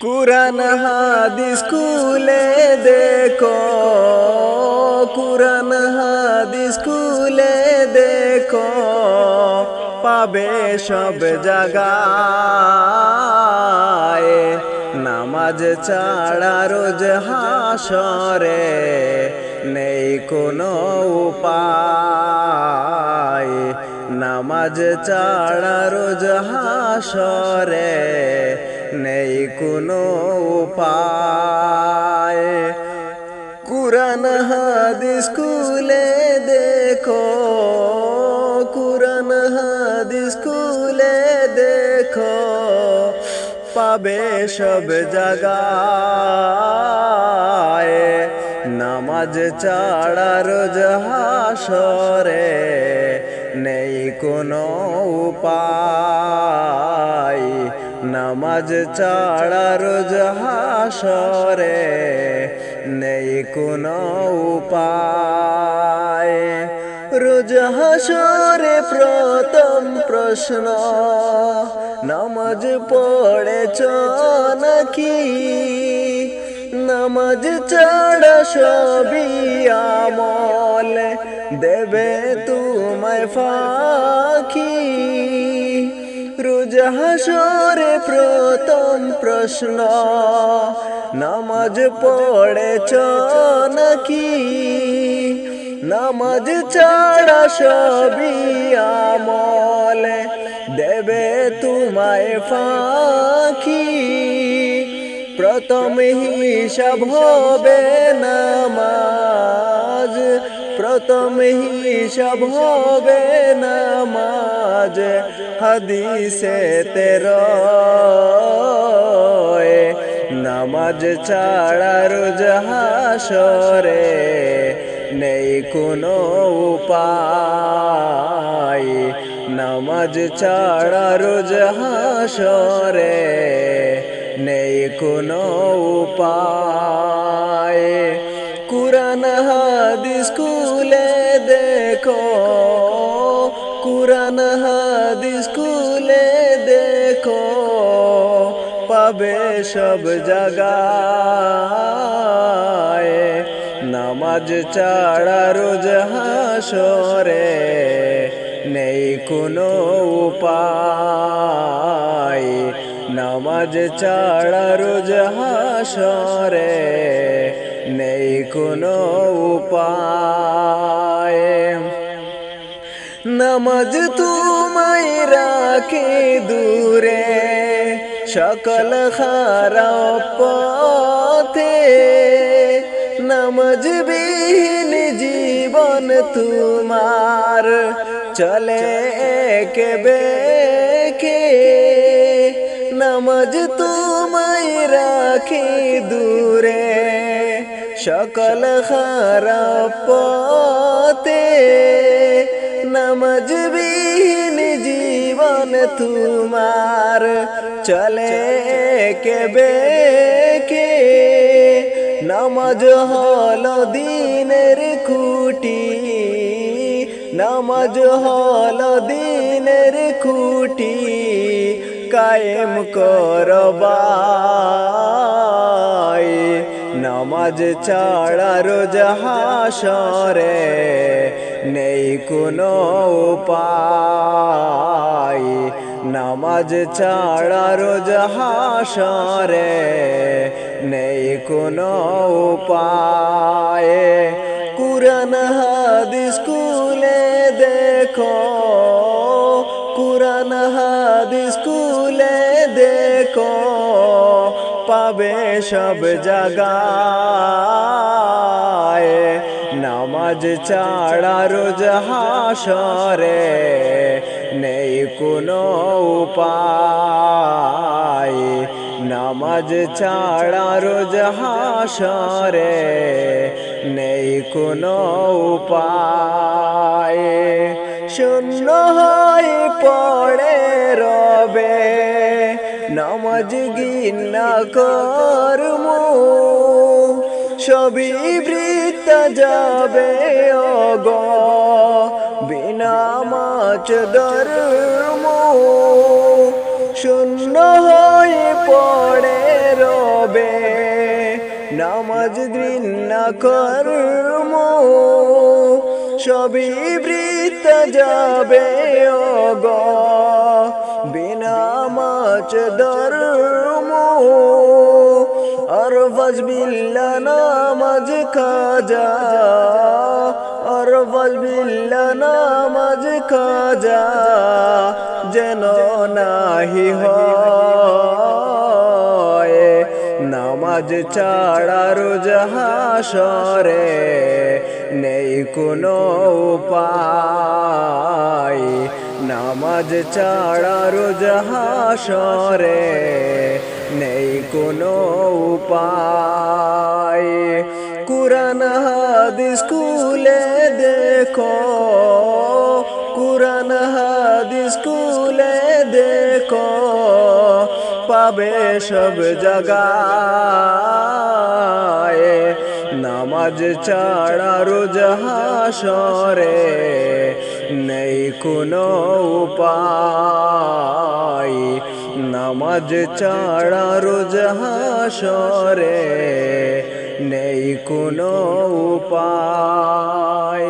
কুরান হাদিস খুলে দেখো। কুরান হাদিস খুলে দেখো। পাবে সব জায়গায় নামাজ ছাড়া রোজ হাসরে নেই কোনো উপায়। নামাজ ছাড়া রোজ হাসরে নেই কোনো উপায়। কুরান হাদিস খুলে দেখো। কুরান হাদিস খুলে দেখো। পাবে সব জায়গায় নামাজ ছাড়া রোজ নেই কোনো উপায়। নামাজ ছাড়া রোজ হাসরে নেই কোনো উপায়। রোজ হাসরে প্রথম প্রশ্ন, নামাজ পড়েছ নাকি? নামাজ ছাড়া সবই আমল, দেবে তোমায় ফাঁকি। হাসরে প্রথম প্রশ্ন, নামাজ পড়েছ নাকি? নামাজ ছাড়া সবই আমল দেবে তোমায় ফাঁকি। প্রথম হিসাব হবে নামাজ প্রথম হিসাব হবে নামাজ হাদিসে তের নামাজ ছাড়া রোজ হাসরে নেই কোনো উপায়। নামাজ ছাড়া রোজ হাসরে নেই কোনো উপায়। কুরান হাদিস দেখো কুরান হাদিস খুলে দেখো, পাবে সব জায়গায় নামাজ ছাড়া রোজ হাসরে নেই কোনো উপায়। নামাজ ছাড়া রোজ হাসরে নেই কোনো উপায়। নামাজ তোমায় রাখে দূরে। সকল খারাপ পথে নামাজ বিহীন জীবন তোমার চলে কে বেকে নামাজ তোমায় রাখে দূরে। সকল খারাপ তোমার চলে কে বেকে? নামাজ হলো দিনের খুঁটি, নামাজ হলো দিনের খুঁটি, কায়েম করবাই নামাজ ছাড়া রোজ হাসরে নেই কোনো উপায়। নামাজ ছাড়া রোজ হাসরে নেই কোনো উপায়। কুরান হাদিস খুলে দেখো। কুরান হাদিস খুলে দেখো। পাবে সব জায়গায় নামাজ ছাড়া রোজ হাসরে, নেই কোনো উপায়। নামাজ ছাড়া রোজ হাসরে, নেই কোনো উপায়। শূন্য হয়ে পড়ে রবে, নামাজ গিন্না কর্ম। সবই বৃত্ত যাবে অগ বিনা মাছ ধর্ম শূন্য হয়ে পড়ে রবে। নামাজ ঘৃণা কর্ম সবই বৃত্ত যাবে অগ বিনা মাছ ধর্ম আর ফজবিল্লা নামাজ খাজা আর ফজবিল্লা নামাজ খাজা, যেন নাহি হয়। নামাজ ছাড়া রোজ হাসরে নেই কোনো উপায়। নামাজ ছাড়া রোজ হাসরে নেই কোনো উপায়। কুরআন হাদিস খুলে দেখো। কুরআন হাদিস খুলে দেখো। পাবে সব জায়গায় নামাজ ছাড়া রোজ হাসরে নেই কোনো উপায়। নামাজ ছাড়া রোজ হাসরে নেই কোনো উপায়।